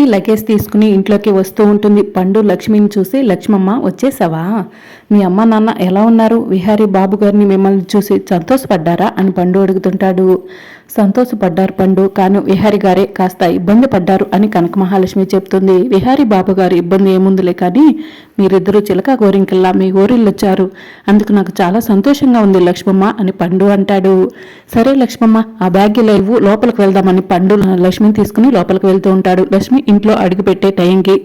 Lakshmi luggage తీసుకుని ఇంట్లోకి వస్తూ ఉంటుంది. పండు లక్ష్మిని చూసి లక్ష్మమ్మ వచ్చేసావా? మీ అమ్మ నాన్న ఎలా ఉన్నారు? విహారీ బాబు గారిని మిమ్మల్ని చూసి సంతోషపడ్డారా అని పండు అడుగుతుంటాడు. సంతోషపడ్డారు పండు కానీ విహారి గారే కాస్త ఇబ్బంది పడ్డారు అని కనక మహాలక్ష్మి చెప్తుంది. విహారీ బాబు గారు ఇబ్బంది ఏముందిలే కానీ మీరిద్దరూ చిలక గోరింకల్లా మీ గోరిల్లొచ్చారు అందుకు నాకు చాలా సంతోషంగా ఉంది లక్ష్మమ్మ అని పండు అంటాడు. సరే లక్ష్మమ్మ ఆ బ్యాగ్ లేవు లోపలికి వెళ్దామని పండు లక్ష్మిని తీసుకుని లోపలికి వెళ్తూ ఉంటాడు. లక్ష్మి ఇంట్లో అడుగు పెట్టే టైంకి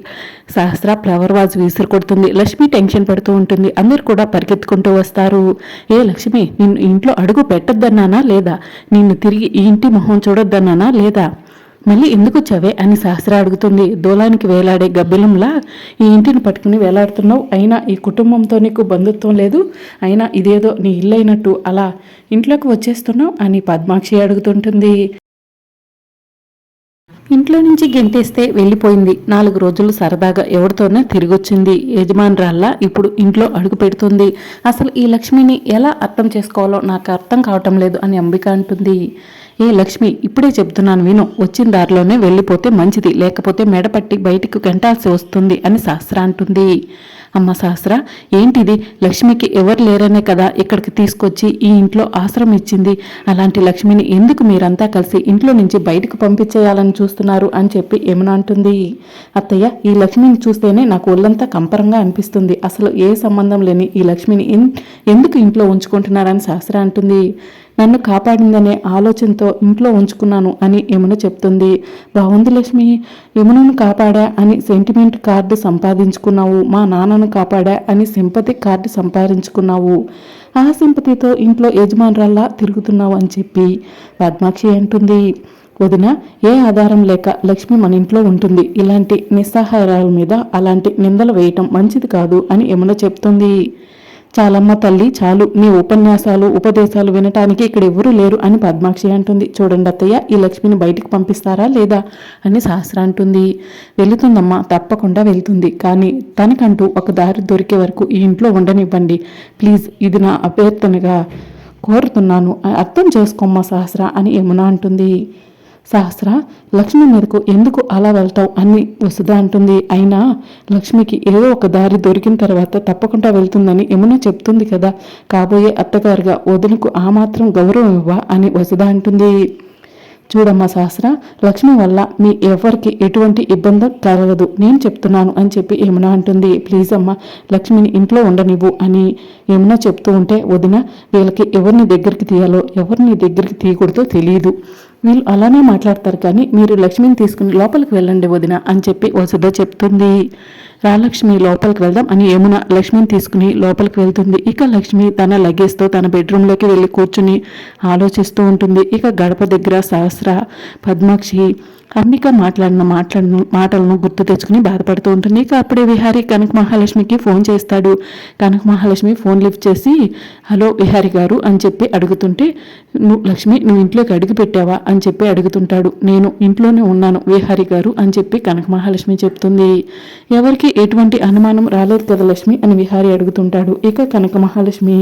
సహస్ర ఫ్లవర్ వాజ్ విసిరి కొడుతుంది. లక్ష్మి టెన్షన్ పడుతూ ఉంటుంది. అందరు కూడా పరిగెత్తుకుంటూ వస్తారు. ఏ లక్ష్మి నిన్ను ఇంట్లో అడుగు పెట్టొద్దన్నానా లేదా? నిన్ను తిరిగి ఈ ఇంటి మొహం చూడొద్దన్నానా లేదా? మళ్ళీ ఎందుకు చవే అని సహస్ర అడుగుతుంది. దూలానికి వేలాడే గబ్బిలంలా ఈ ఇంటిని పట్టుకుని వేలాడుతున్నావు. అయినా ఈ కుటుంబంతో నీకు బంధుత్వం లేదు. అయినా ఇదేదో నీ ఇల్లైనట్టు. అలా ఇంట్లోకి వచ్చేస్తున్నావు అని పద్మాక్షి అడుగుతుంటుంది. ఇంట్లో నుంచి గెంటేస్తే వెళ్ళిపోయింది. నాలుగు రోజులు సరదాగా ఎవరితోనే తిరిగొచ్చింది. యజమానురాల్లా ఇప్పుడు ఇంట్లో అడుగు పెడుతుంది. అసలు ఈ లక్ష్మిని ఎలా అర్థం చేసుకోవాలో నాకు అర్థం కావటం లేదు అని అంబిక అంటుంది. ఏ లక్ష్మి ఇప్పుడే చెప్తున్నాను విను వచ్చిన దారిలోనే వెళ్ళిపోతే మంచిది లేకపోతే మెడపట్టి బయటికి గంటాల్సి వస్తుంది అని శాస్త్ర అంటుంది. అమ్మ శాస్త్ర ఏంటిది? లక్ష్మికి ఎవరు లేరనే కదా ఇక్కడికి తీసుకొచ్చి ఈ ఇంట్లో ఆశ్రమం ఇచ్చింది. అలాంటి లక్ష్మిని ఎందుకు మీరంతా కలిసి ఇంట్లో నుంచి బయటకు పంపించేయాలని చూస్తున్నారు అని చెప్పి ఏమన్నా అంటుంది. అత్తయ్య ఈ లక్ష్మిని చూస్తేనే నాకు ఒళ్ళంతా కంపరంగా అనిపిస్తుంది. అసలు ఏ సంబంధం లేని ఈ లక్ష్మిని ఎందుకు ఇంట్లో ఉంచుకుంటున్నారని శాస్త్ర అంటుంది. నన్ను కాపాడిందనే ఆలోచనతో ఇంట్లో ఉంచుకున్నాను అని యమున చెప్తుంది. బాగుంది లక్ష్మి యమునను కాపాడా అని సెంటిమెంట్ కార్డు సంపాదించుకున్నావు మా నాన్నను కాపాడా అని సింపతి కార్డు సంపాదించుకున్నావు. ఆ సింపతితో ఇంట్లో యజమానురాల్లా తిరుగుతున్నావు అని చెప్పి పద్మాక్షి అంటుంది. వదిన ఏ ఆధారం లేక లక్ష్మి మన ఇంట్లో ఉంటుంది. ఇలాంటి నిస్సహాయాల మీద అలాంటి నిందలు వేయటం మంచిది కాదు అని యమున చెప్తుంది. చాలమ్మ తల్లి చాలు. మీ ఉపన్యాసాలు ఉపదేశాలు వినటానికి ఇక్కడ ఎవ్వరూ లేరు అని పద్మాక్షి అంటుంది. చూడండి అత్తయ్య ఈ లక్ష్మిని బయటికి పంపిస్తారా లేదా అని సహస్ర అంటుంది. వెళుతుందమ్మా తప్పకుండా వెళ్తుంది. కానీ తనకంటూ ఒక దారి దొరికే వరకు ఈ ఇంట్లో ఉండనివ్వండి. ప్లీజ్ ఇది నా అభ్యర్థనగా కోరుతున్నాను. అర్థం చేసుకోమ్మా సహస్ర అని యమున అంటుంది. సహస్ర లక్ష్మి మీదకు ఎందుకు అలా వెళ్తావు? అని వసుధ అంటుంది. అయినా లక్ష్మికి ఏదో ఒక దారి దొరికిన తర్వాత తప్పకుండా వెళ్తుందని యమున చెప్తుంది కదా. కాబోయే అత్తగారుగా వదులకు ఆ మాత్రం గౌరవం ఇవ్వ అని వసుధ అంటుంది. చూడమ్మా సహస్ర లక్ష్మి వల్ల మీ ఎవరికి ఎటువంటి ఇబ్బంది కలగదు. నేను చెప్తున్నాను అని చెప్పి యమున అంటుంది. ప్లీజ్ అమ్మా లక్ష్మిని ఇంట్లో ఉండనివ్వు అని యమున చెప్తూ ఉంటే వదిన వీళ్ళకి ఎవరిని దగ్గరికి తీయాలో ఎవరిని దగ్గరికి తీయకూడదో తెలియదు వీళ్ళు అలానే మాట్లాడతారు కానీ మీరు లక్ష్మిని తీసుకుని లోపలికి వెళ్ళండి వదిన అని చెప్పి వసుధ చెప్తుంది. రాలక్ష్మి లోపలికి వెళ్దాం అని యమున లక్ష్మిని తీసుకుని లోపలికి వెళ్తుంది. ఇక లక్ష్మి తన లగేజ్తో తన బెడ్రూమ్లోకి వెళ్ళి కూర్చుని ఆలోచిస్తూ ఉంటుంది. ఇక గడప దగ్గర సహస్ర పద్మాక్షి అంబిక మాట్లాడిన మాట్లాడిన మాటలను గుర్తు తెచ్చుకుని బాధపడుతూ ఉంటుంది. ఇక అప్పుడే విహారి కనక మహాలక్ష్మికి ఫోన్ చేస్తాడు. కనక మహాలక్ష్మి ఫోన్ లిఫ్ట్ చేసి హలో విహారి గారు అని చెప్పి అడుగుతుంటే నువ్వు లక్ష్మి నువ్వు ఇంట్లోకి అడుగు పెట్టావా? అని చెప్పి అడుగుతుంటాడు. నేను ఇంట్లోనే ఉన్నాను విహారి గారు అని చెప్పి కనక మహాలక్ష్మి చెప్తుంది. ఎవరికి ఎటువంటి అనుమానం రాలేదు కదా లక్ష్మి అని విహారి అడుగుతుంటాడు. ఇక కనక మహాలక్ష్మి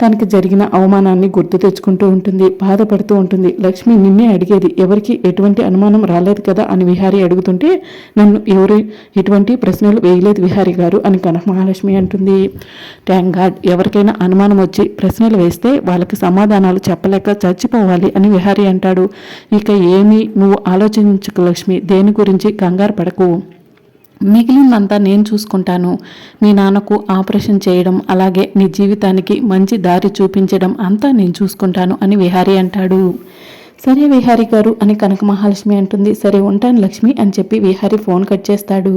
తనకి జరిగిన అవమానాన్ని గుర్తు తెచ్చుకుంటూ ఉంటుంది బాధపడుతూ ఉంటుంది. లక్ష్మి నిన్నే అడిగేది ఎవరికి ఎటువంటి అనుమానం రాలేదు కదా అని విహారి అడుగుతుంటే నన్ను ఎవరు ఎటువంటి ప్రశ్నలు వేయలేదు విహారి గారు అని కనక మహాలక్ష్మి అంటుంది. ట్యాంక్ గాడ్ ఎవరికైనా అనుమానం వచ్చి ప్రశ్నలు వేస్తే వాళ్ళకి సమాధానాలు చెప్పలేక చచ్చిపోవాలి అని విహారి అంటాడు. ఇక ఏమీ నువ్వు ఆలోచించకు లక్ష్మి దేని గురించి కంగారు పడకు. మిగిలిందంతా నేను చూసుకుంటాను. మీ నాన్నకు ఆపరేషన్ చేయడం అలాగే నీ జీవితానికి మంచి దారి చూపించడం అంతా నేను చూసుకుంటాను అని విహారీ అంటాడు. సరే విహారి గారు అని కనక మహాలక్ష్మి అంటుంది. సరే ఉంటాను లక్ష్మి అని చెప్పి విహారి ఫోన్ కట్ చేస్తాడు.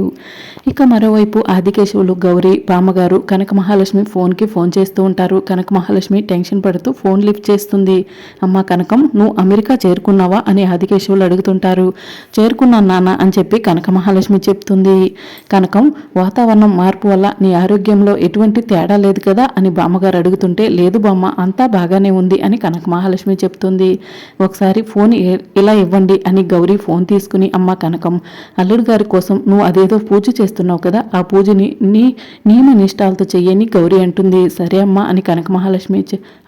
ఇక మరోవైపు ఆదికేశవులు గౌరీ బామ్మగారు కనక మహాలక్ష్మి ఫోన్కి ఫోన్ చేస్తూ ఉంటారు. కనక మహాలక్ష్మి టెన్షన్ పడుతూ ఫోన్ లిఫ్ట్ చేస్తుంది. అమ్మ కనకం నువ్వు అమెరికా చేరుకున్నావా అని ఆదికేశవులు అడుగుతుంటారు. చేరుకున్నాను నాన్న అని చెప్పి కనక మహాలక్ష్మి చెప్తుంది. కనకం వాతావరణం మార్పు వల్ల నీ ఆరోగ్యంలో ఎటువంటి తేడా లేదు కదా అని బామ్మగారు అడుగుతుంటే లేదు బామ్మ అంతా బాగానే ఉంది అని కనక మహాలక్ష్మి చెప్తుంది. ఒకసారి ఒకసారి ఫోన్ ఇలా ఇవ్వండి అని గౌరీ ఫోన్ తీసుకుని అమ్మ కనకం అల్లుడు గారి కోసం నువ్వు అదేదో పూజ చేస్తున్నావు కదా ఆ పూజని నీ నియమ నిష్టాలతో చెయ్యని గౌరీ అంటుంది. సరే అమ్మా అని కనక మహాలక్ష్మి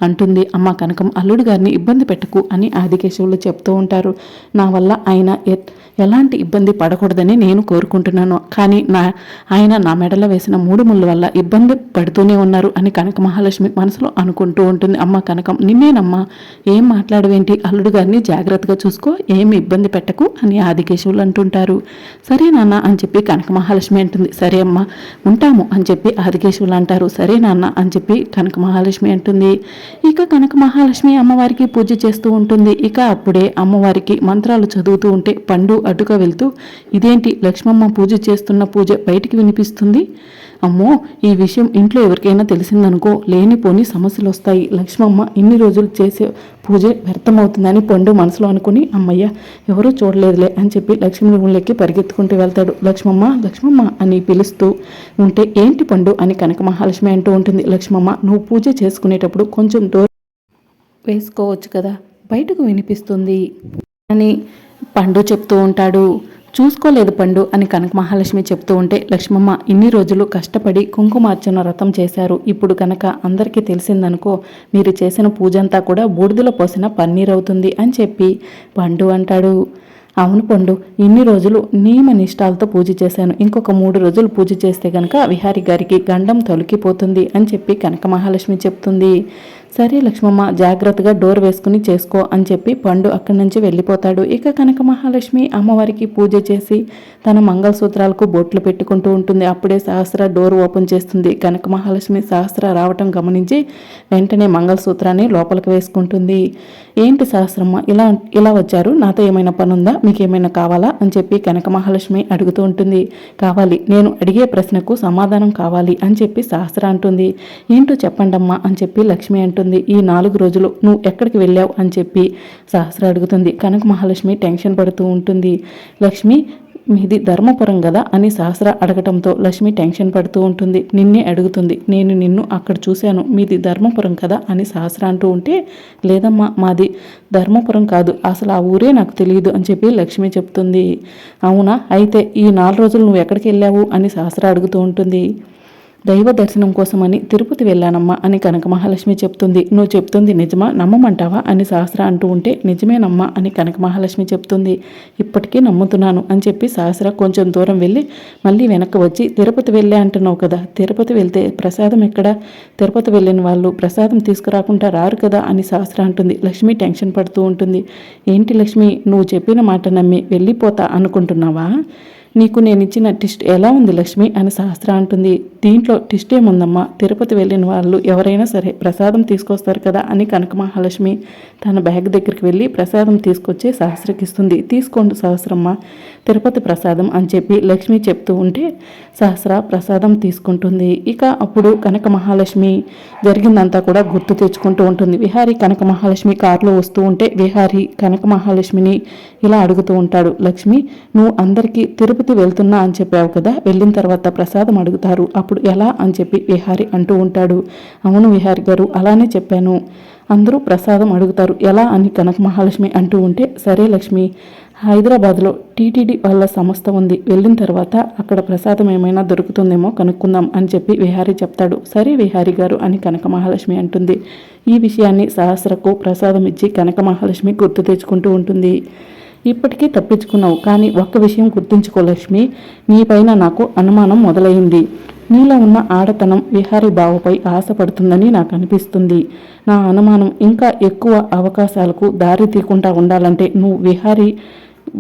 అంటుంది. అమ్మ కనకం అల్లుడు గారిని ఇబ్బంది పెట్టకు అని ఆదికేశవులు చెప్తూ ఉంటారు. నా వల్ల ఆయన ఎలాంటి ఇబ్బంది పడకూడదని నేను కోరుకుంటున్నాను. కానీ నా ఆయన నా మెడలో వేసిన మూడు ముళ్ళ వల్ల ఇబ్బంది పడుతూనే ఉన్నారు అని కనక మహాలక్ష్మి మనసులో అనుకుంటూ ఉంటుంది. అమ్మ కనకం నిన్నేనమ్మా ఏం మాట్లాడవేంటి? అల్లుడు గారిని జాగ్రత్తగా చూసుకో ఏమి ఇబ్బంది పెట్టకు అని ఆదికేశవులు అంటుంటారు. సరే నాన్న అని చెప్పి కనక మహాలక్ష్మి అంటుంది. సరే అమ్మ ఉంటాము అని చెప్పి ఆదికేశవులు అంటారు. సరే నాన్న అని చెప్పి కనక మహాలక్ష్మి అంటుంది. ఇక కనక మహాలక్ష్మి అమ్మవారికి పూజ చేస్తూ ఉంటుంది. ఇక అప్పుడే అమ్మవారికి మంత్రాలు చదువుతూ ఉంటే పండు అడ్డుగా వెళ్తూ ఇదేంటి లక్ష్మమ్మ పూజ చేస్తున్న పూజ బయటికి వినిపిస్తుంది? అమ్మో ఈ విషయం ఇంట్లో ఎవరికైనా తెలిసిందనుకో లేనిపోని సమస్యలు వస్తాయి లక్ష్మమ్మ ఇన్ని రోజులు చేసే పూజ వ్యర్థమవుతుందని పండు మనసులో అనుకుని అమ్మయ్య ఎవరూ చూడలేదులే అని చెప్పి లక్ష్మి రూమ్లోకి పరిగెత్తుకుంటూ వెళ్తాడు. లక్ష్మమ్మ లక్ష్మమ్మ అని పిలుస్తూ ఉంటే ఏంటి పండు అని కనక మహాలక్ష్మి అంటూ ఉంటుంది. లక్ష్మమ్మ నువ్వు పూజ చేసుకునేటప్పుడు కొంచెం డోర్ వేసుకోవచ్చు కదా. బయటకు వినిపిస్తుంది అని పండు చెప్తూ ఉంటాడు. చూసుకోలేదు పండు అని కనక మహాలక్ష్మి చెప్తూ ఉంటే లక్ష్మమ్మ ఇన్ని రోజులు కష్టపడి కుంకుమార్చన వ్రతం చేశారు. ఇప్పుడు కనుక అందరికీ తెలిసిందనుకో మీరు చేసిన పూజ అంతా కూడా బూడిదలో పోసిన పన్నీర్ అవుతుంది అని చెప్పి పండు అంటాడు. అవును పండు ఇన్ని రోజులు నియమ నిష్టాలతో పూజ చేశాను. ఇంకొక మూడు రోజులు పూజ చేస్తే గనక విహారి గారికి గండం తొలగిపోతుంది అని చెప్పి కనక మహాలక్ష్మి చెప్తుంది. సరే లక్ష్మమ్మ జాగ్రత్తగా డోర్ వేసుకుని చేసుకో అని చెప్పి పండు అక్కడి నుంచి వెళ్ళిపోతాడు. ఇక కనక మహాలక్ష్మి అమ్మవారికి పూజ చేసి తన మంగళసూత్రాలకు బొట్లు పెట్టుకుంటూ ఉంటుంది. అప్పుడే సహస్ర డోర్ ఓపెన్ చేస్తుంది. కనక మహాలక్ష్మి సహస్ర రావటం గమనించి వెంటనే మంగళసూత్రాన్ని లోపలికి వేసుకుంటుంది. ఏంటి సహస్రమ్మ ఇలా ఇలా వచ్చారు? నాతో ఏమైనా పనుందా? ఉందా మీకు ఏమైనా కావాలా? అని చెప్పి కనక మహాలక్ష్మి అడుగుతూ ఉంటుంది. కావాలి. నేను అడిగే ప్రశ్నకు సమాధానం కావాలి అని చెప్పి సహస్ర అంటుంది. ఏంటో చెప్పండమ్మా అని చెప్పి లక్ష్మి అంటుంది ఈ నాలుగు రోజులు నువ్వు ఎక్కడికి వెళ్ళావు అని చెప్పి సహస్ర అడుగుతుంది. కనక మహాలక్ష్మి టెన్షన్ పడుతూ ఉంటుంది. లక్ష్మి మీది ధర్మపురం కదా అని సహస్ర అడగటంతో లక్ష్మి టెన్షన్ పడుతూ ఉంటుంది. నిన్నే అడుగుతుంది. నేను నిన్ను అక్కడ చూశాను. మీది ధర్మపురం కదా అని సహస్ర అంటూ ఉంటే లేదమ్మా మాది ధర్మపురం కాదు. అసలు ఆ ఊరే నాకు తెలియదు అని చెప్పి లక్ష్మి చెప్తుంది. అవునా? అయితే ఈ నాలుగు రోజులు నువ్వు ఎక్కడికి వెళ్ళావు అని సహస్ర అడుగుతూ ఉంటుంది. దైవ దర్శనం కోసమని తిరుపతి వెళ్ళానమ్మా అని కనక మహాలక్ష్మి చెప్తుంది. నువ్వు చెప్తుంది నిజమా? నమ్మమంటావా? అని సహస్ర అంటూ ఉంటే నిజమేనమ్మా అని కనక మహాలక్ష్మి చెప్తుంది. ఇప్పటికీ నమ్ముతున్నాను అని చెప్పి సహస్ర కొంచెం దూరం వెళ్ళి మళ్ళీ వెనక్కి వచ్చి తిరుపతి వెళ్ళే అంటున్నావు కదా తిరుపతి వెళ్తే ప్రసాదం ఎక్కడ? తిరుపతి వెళ్ళిన వాళ్ళు ప్రసాదం తీసుకురాకుండా రారు కదా అని సహస్ర అంటుంది. లక్ష్మి టెన్షన్ పడుతూ ఉంటుంది. ఏంటి లక్ష్మి నువ్వు చెప్పిన మాట నమ్మి వెళ్ళిపోతా అనుకుంటున్నావా? నీకు నేను ఇచ్చిన టిస్ట్ ఎలా ఉంది లక్ష్మి? అని సహస్ర అంటుంది. దీంట్లో టిస్ట్ ఏముందమ్మా తిరుపతి వెళ్ళిన వాళ్ళు ఎవరైనా సరే ప్రసాదం తీసుకొస్తారు కదా అని కనక మహాలక్ష్మి తన బ్యాగ్ దగ్గరికి వెళ్ళి ప్రసాదం తీసుకొచ్చి సహస్రకి ఇస్తుంది తీసుకోండి సహస్రమ్మ తిరుపతి ప్రసాదం అని చెప్పి లక్ష్మి చెప్తూ ఉంటే సహస్ర ప్రసాదం తీసుకుంటుంది. ఇక అప్పుడు కనక మహాలక్ష్మి జరిగిందంతా కూడా గుర్తు తెచ్చుకుంటూ ఉంటుంది. విహారీ కనక మహాలక్ష్మి కారులో వస్తూ ఉంటే విహారీ కనక మహాలక్ష్మిని ఇలా అడుగుతూ ఉంటాడు. లక్ష్మి నువ్వు అందరికీ తిరుపతి వెళ్తున్నా అని చెప్పావు కదా వెళ్ళిన తర్వాత ప్రసాదం అడుగుతారు. అప్పుడు ఎలా అని చెప్పి విహారి అంటూ ఉంటాడు. అవును విహారి గారు అలానే చెప్పాను. అందరూ ప్రసాదం అడుగుతారు. ఎలా అని కనక మహాలక్ష్మి అంటూ ఉంటే సరే లక్ష్మి హైదరాబాద్లో టీటీడీ వాళ్ళ సంస్థ ఉంది. వెళ్ళిన తర్వాత అక్కడ ప్రసాదం ఏమైనా దొరుకుతుందేమో కనుక్కుందాం అని చెప్పి విహారీ చెప్తాడు. సరే విహారీ గారు అని కనక మహాలక్ష్మి అంటుంది. ఈ విషయాన్ని సహస్రకు ప్రసాదం ఇచ్చి కనక మహాలక్ష్మి గుర్తు తెచ్చుకుంటూ ఉంటుంది. ఇప్పటికీ తప్పించుకున్నావు కానీ ఒక్క విషయం గుర్తుంచుకో లక్ష్మి. నీపైన నాకు అనుమానం మొదలైంది. నీలో ఉన్న ఆడతనం విహారీ బావపై ఆశపడుతుందని నాకు అనిపిస్తుంది. నా అనుమానం ఇంకా ఎక్కువ అవకాశాలకు దారి తీయకుండా ఉండాలంటే నువ్వు విహారీ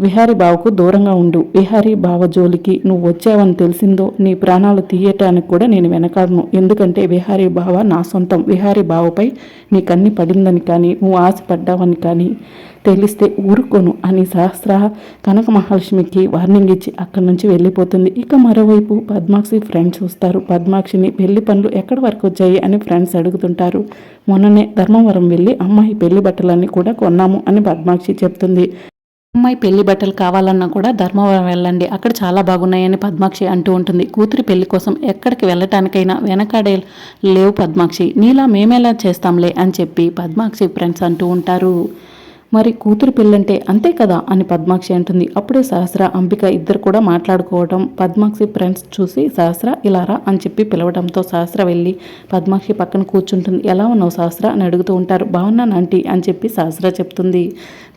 విహారీ బావకు దూరంగా ఉండు. విహారీ బావ జోలికి నువ్వు వచ్చావని తెలిసిందో నీ ప్రాణాలు తీయటానికి కూడా నేను వెనకాడను. ఎందుకంటే విహారీ బావ నా సొంతం. విహారీ బావపై నీ కన్ని పడిందని కానీ నువ్వు ఆశపడ్డావని కానీ తెలిస్తే ఊరుకోను అని సహస్ర కనక మహాలక్ష్మికి వార్నింగ్ ఇచ్చి అక్కడి నుంచి వెళ్ళిపోతుంది. ఇక మరోవైపు పద్మాక్షి ఫ్రెండ్స్ వస్తారు. పద్మాక్షిని పెళ్ళి పనులు ఎక్కడి వరకు వచ్చాయి అని ఫ్రెండ్స్ అడుగుతుంటారు. మొన్ననే ధర్మవరం వెళ్ళి అమ్మాయి పెళ్ళి బట్టలన్నీ కూడా కొన్నాము అని పద్మాక్షి చెప్తుంది. అమ్మాయి పెళ్ళి బట్టలు కావాలన్నా కూడా ధర్మవరం వెళ్ళండి. అక్కడ చాలా బాగున్నాయని పద్మాక్షి అంటూ ఉంటుంది. కూతురి పెళ్ళి కోసం ఎక్కడికి వెళ్ళటానికైనా వెనకాడే లేవు పద్మాక్షి. నీలా మేమేలా చేస్తాంలే అని చెప్పి పద్మాక్షి ఫ్రెండ్స్ అంటూ ఉంటారు. మరి కూతురు పెళ్ళంటే అంతే కదా అని పద్మాక్షి అంటుంది. అప్పుడే సహస్ర అంబిక ఇద్దరు కూడా మాట్లాడుకోవడం పద్మాక్షి ఫ్రెండ్స్ చూసి సహస్ర ఇలా రా అని చెప్పి పిలవడంతో సహస్ర వెళ్ళి పద్మాక్షి పక్కన కూర్చుంటుంది. ఎలా ఉన్నావు సహస్ర? అని అడుగుతూ ఉంటారు. బాగున్నాను ఆంటీ అని చెప్పి సహస్ర చెప్తుంది.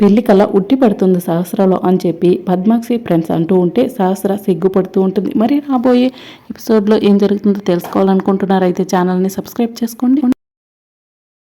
పెళ్ళి కల్లా ఉట్టి పడుతుంది సహస్రలో అని చెప్పి పద్మాక్షి ఫ్రెండ్స్ అంటూ ఉంటే సహస్ర సిగ్గుపడుతూ ఉంటుంది. మరి రాబోయే ఎపిసోడ్లో ఏం జరుగుతుందో తెలుసుకోవాలనుకుంటున్నారు అయితే ఛానల్ని సబ్స్క్రైబ్ చేసుకోండి.